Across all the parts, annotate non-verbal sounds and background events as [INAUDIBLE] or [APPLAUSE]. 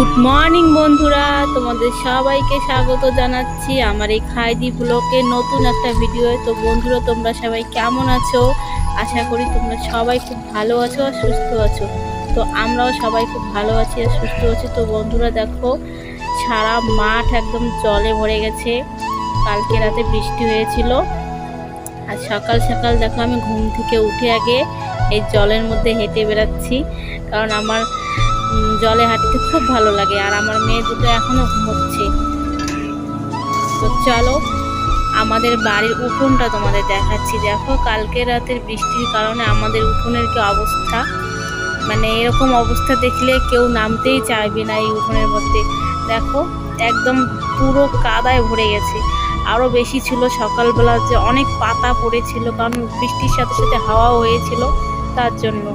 Good morning বন্ধুরা। তোমাদের সবাইকে স্বাগত জানাচ্ছি আমার এই খাইদি ব্লকে নতুন একটা ভিডিও তো বন্ধুরা, তোমরা সবাই কেমন আছো? আশা করি তোমরা সবাই খুব ভালো আছো আর সুস্থ আছো। তো আমরাও সবাই খুব ভালো আছি আর সুস্থ আছি। তো বন্ধুরা, দেখো, সারা মাঠ একদম জলে ভরে গেছে। কালকে রাতে বৃষ্টি হয়েছিল। আর সকাল সকাল দেখো, আমি ঘুম থেকে উঠে আগে এই জলের মধ্যে হেঁটে বেড়াচ্ছি। কারণ আমার জলে হাঁটতে খুব ভালো লাগে, আর আমার মেয়ে দুটো এখনও ঘুমোচ্ছে। তো চলো, আমাদের বাড়ির উঠোনটা তোমাদের দেখাচ্ছি। দেখো, কালকে রাতের বৃষ্টির কারণে আমাদের উঠোনের কি অবস্থা? মানে এরকম অবস্থা দেখলে কেউ নামতেই চাইবে না এই উঠোনের মধ্যে। দেখো, একদম পুরো কাদায় ভরে গেছে। আরও বেশি ছিল সকালবেলা, যে অনেক পাতা পড়েছিল, কারণ বৃষ্টির সাথে সাথে হাওয়াও হয়েছিল তার জন্য।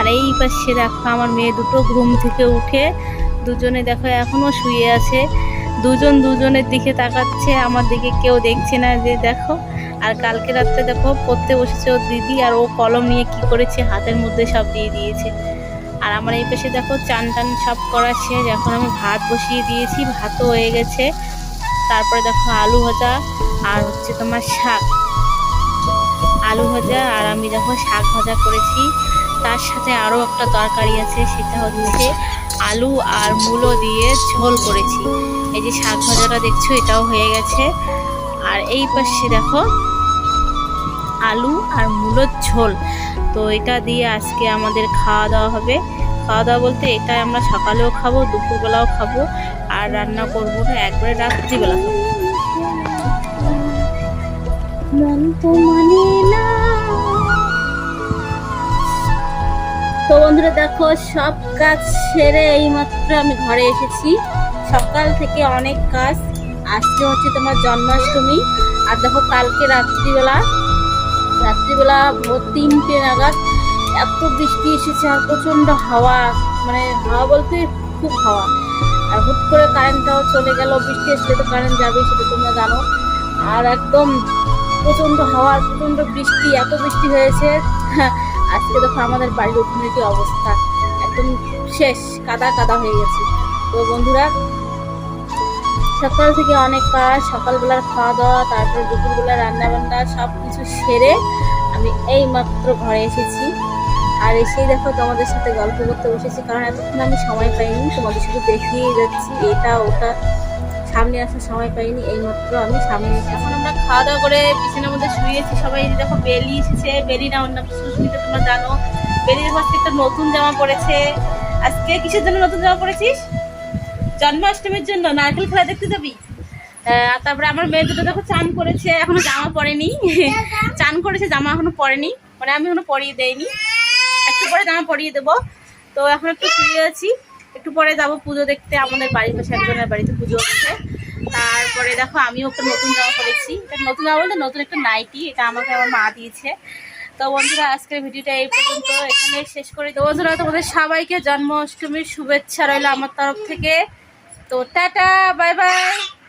আর এই পাশে দেখো আমার মেয়ে দুটো ঘুম থেকে উঠে দুজনে দেখো এখনও শুয়ে আছে। দুজন দুজনের দিকে তাকাচ্ছে, আমার দিকে কেউ দেখছে না যে দেখো। আর কালকে রাত্রে দেখো পড়তে বসেছে ওর দিদি আর ও কলম নিয়ে কি করেছে, হাতের মধ্যে সব দিয়ে দিয়েছে। আর আমার এই পাশে দেখো চান টান সব করা এখন আমি ভাত বসিয়ে দিয়েছি, ভাতও হয়ে গেছে। তারপরে দেখো আলু ভাজা আর হচ্ছে তোমার শাক। আলু ভাজা আর আমি দেখো শাক ভাজা করেছি। তার সাথে আরও একটা তরকারি আছে, সেটা হচ্ছে আলু আর মূলো দিয়ে ঝোল করেছি। এই যে শাক ভাজাটা দেখছ, এটাও হয়ে গেছে। আর এই পাশে দেখো, আলু আর মূলোর ঝোল। তো এটা দিয়ে আজকে আমাদের খাওয়া দাওয়া হবে। খাওয়া দাওয়া বলতে এটা আমরা সকালেও খাব, দুপুরবেলাও খাব, আর রান্না করব না, একবারে রাত্রিবেলা। খাব বন্ধুরা, দেখো সব কাজ সেরে এইমাত্র আমি ঘরে এসেছি। সকাল থেকে অনেক কাজ। আজকে হচ্ছে তোমার জন্মাষ্টমী। আর দেখো কালকে রাত্রিবেলা রাত্রিবেলা ভোর তিনটে নাগাদ এত বৃষ্টি এসেছে আর প্রচণ্ড হাওয়া। মানে হাওয়া বলতে খুব হাওয়া। আর হুট করে কারেন্টটাও চলে গেল। বৃষ্টি আসলে তো কারেন্ট যাবে সেটা তোমরা জানো। আর একদম প্রচণ্ড হাওয়া, প্রচণ্ড বৃষ্টি, এত বৃষ্টি হয়েছে। আজকে দেখো আমাদের বাড়ির উঠোনের কি অবস্থা একদম শেষ, কাদা কাদা হয়ে গেছে। তো বন্ধুরা, সকাল থেকে অনেক কাজ, সকালবেলার খাওয়া দাওয়া তারপর দুপুরবেলা রান্না বান্না সব কিছু সেরে আমি এই মাত্র ঘরে এসেছি। আর এসেই দেখো তোমাদের সাথে গল্প করতে বসেছি, কারণ এতক্ষণ আমি সময় পাইনি, তোমাদের শুধু দেখিয়ে যাচ্ছি, এটা, ওটা। সামনে আসার সময় পাইনি এই মাত্র আমি সামনে এখন আমরা খাওয়া দাওয়া করে বিছানার মধ্যে শুয়েছি সবাই। দেখো, বেলি এসেছে, বেলি না অন্য সুস্মিতা তোমরা জানো। বেলির হচ্ছে একটা নতুন জামা পড়েছে। আজকে কিসের জন্য নতুন জামা পড়েছিস? জন্মাষ্টমীর জন্য, নারকেল খেলা দেখতে যাবি? তারপরে আমার মেয়ে দুটো দেখো চান করেছে, এখনও জামা পরেনি [LAUGHS] চান করেছে, জামা এখনও পরেনি মানে আমি এখনও পরিয়ে দেয়নি একটু পরে জামা পরিয়ে দেবো। তো এখন একটু শুয়ে আছি। একটু পরে যাব পুজো দেখতে, আমাদের বাড়ির পাশে একজনের বাড়িতে পুজো হচ্ছে। তারপরে দেখো, আমিও একটা নতুন জামা পরেছি। নতুন জামা বলতে নতুন একটা নাইটি, এটা আমাকে আমার মা দিয়েছে। তো বন্ধুরা, আজকের ভিডিওটা এই পর্যন্ত, এখানে শেষ করে তো বন্ধুরা, তোমাদের সবাইকে জন্মাষ্টমীর শুভেচ্ছা রইল আমার তরফ থেকে। তো টাটা, বাই বাই।